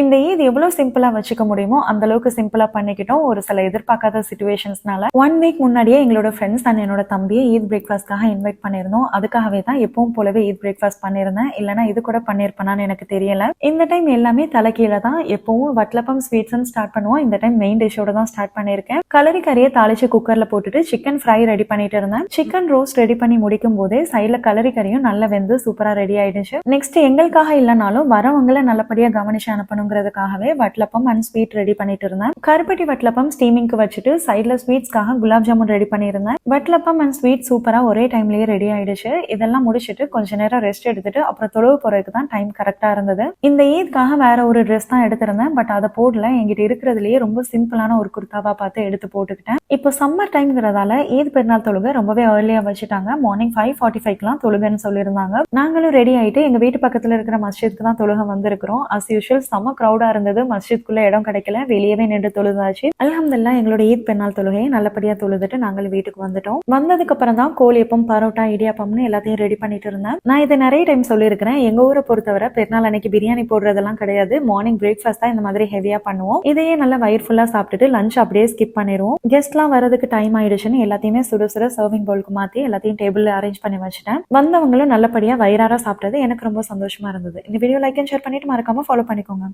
இந்த ஈத் எவ்வளவு சிம்பிளா வச்சுக்க முடியுமோ அந்த அளவுக்கு சிம்பிளா பண்ணிக்கிட்டோம். ஒரு சில எதிர்பார்க்காத சுச்சுவேஷன்ஸ்னால ஒன் வீக் முன்னாடியே எங்களோட ஃப்ரெண்ட்ஸ் அண்ட் என்னோட தம்பியை ஈத் பிரேக்ஃபாஸ்ட்காக இன்வைட் பண்ணியிருந்தோம். அதுக்காகவே தான் எப்பவும் போலவே ஈத் பிரேக்ஃபாஸ்ட் பண்ணியிருந்தேன். இல்லைன்னா இது கூட பண்ணியிருப்பேனான்னு எனக்கு தெரியல. இந்த டைம் எல்லாமே தலைக்கீழ தான் எப்பவும் வட்லப்பம் ஸ்வீட்ஸ் ஸ்டார்ட் பண்ணுவோம். இந்த டைம் மெயின் டிஷ்ஷோட தான் ஸ்டார்ட் பண்ணியிருக்கேன். கலரி கறியை தாளிச்சு குக்கர்ல போட்டுட்டு சிக்கன் ஃப்ரை ரெடி பண்ணிட்டு இருந்தேன். சிக்கன் ரோஸ்ட் ரெடி பண்ணி முடிக்கும் போதே சைட்ல கலரி கறியும் நல்லா வெந்து சூப்பரா ரெடி ஆயிடுச்சு. நெக்ஸ்ட் எங்களுக்காக இல்லைனாலும் வரவங்களை நல்லபடியா கவனிச்சு அனுப்பணும். அனுப்பணுங்கிறதுக்காகவே வட்லப்பம் அண்ட் ஸ்வீட் ரெடி பண்ணிட்டு இருந்தேன். கருப்பட்டி வட்லப்பம் ஸ்டீமிங்க்கு வச்சுட்டு சைட்ல ஸ்வீட்ஸ்க்காக குலாப் ஜாமுன் ரெடி பண்ணியிருந்தேன். வட்லப்பம் அண்ட் ஸ்வீட் சூப்பரா ஒரே டைம்லயே ரெடி ஆயிடுச்சு. இதெல்லாம் முடிச்சிட்டு கொஞ்ச நேரம் ரெஸ்ட் எடுத்துட்டு அப்புறம் தொழுவு போறதுக்கு தான் டைம் கரெக்டா இருந்தது. இந்த ஈத்காக வேற ஒரு ட்ரெஸ் தான் எடுத்திருந்தேன். பட் அதை போடல. என்கிட்ட இருக்கிறதுலயே ரொம்ப சிம்பிளான ஒரு குர்த்தாவா பார்த்து எடுத்து போட்டுக்கிட்டேன். இப்போ சம்மர் டைம்ங்கிறதால ஈத் பெருநாள் தொழுகை ரொம்பவே ஏர்லியா வச்சுட்டாங்க. மார்னிங் ஃபைவ் ஃபார்ட்டி ஃபைவ்க்குலாம் தொழுகைன்னு சொல்லியிருந்தாங்க. நாங்களும் ரெடி ஆயிட்டு எங்க வீட்டு பக்கத்துல இருக்கிற மஸ்ஜித்க்கு தான் தொழுகை வந்திருக்கிறோம். அஸ் யூஷுவல் செம்ம க்ரௌடா இருந்தது. மஸ்ஜித்குள்ள இடம் கிடைக்கல. வெளியவே நின்று தொழுதாச்சு. அலமதுல்லா எங்களோட ஈத் பெருநாள் தொழுகையை நல்லபடியா தொழுதுட்டு நாங்கள் வீட்டுக்கு வந்துட்டோம். வந்ததுக்கு அப்புறம் தான் கோழியப்பம் பரோட்டா இடியாப்பம்னு எல்லாத்தையும் ரெடி பண்ணிட்டு இருந்தேன். நான் இதை நிறைய டைம் சொல்லியிருக்கிறேன். எங்க ஊரை பொறுத்தவரை பெருநாள் அன்னைக்கு பிரியாணி போடுறதெல்லாம் கிடையாது. மார்னிங் பிரேக்ஃபாஸ்ட் தான் இந்த மாதிரி ஹெவியா பண்ணுவோம். இதையே நல்லா வயிறு ஃபுல்லா சாப்பிட்டுட்டு லஞ்ச் அப்படியே ஸ்கிப் பண்ணிடுவோம். கெஸ்ட்லாம் வரதுக்கு டைம் ஆயிடுச்சுன்னு எல்லாத்தையுமே சுட சுட சர்விங் பவுலுக்கு மாத்தி எல்லாத்தையும் டேபிள்ல அரேஞ்ச் பண்ணி வச்சுட்டேன். வந்தவங்களும் நல்லபடியா வயிறார சாப்பிட்டது எனக்கு ரொம்ப சந்தோஷமா இருந்தது. இந்த வீடியோ லைக் அண்ட் ஷேர் பண்ணிட்டு மறக்காம ஃபாலோ பண்ணிக்கோங்க.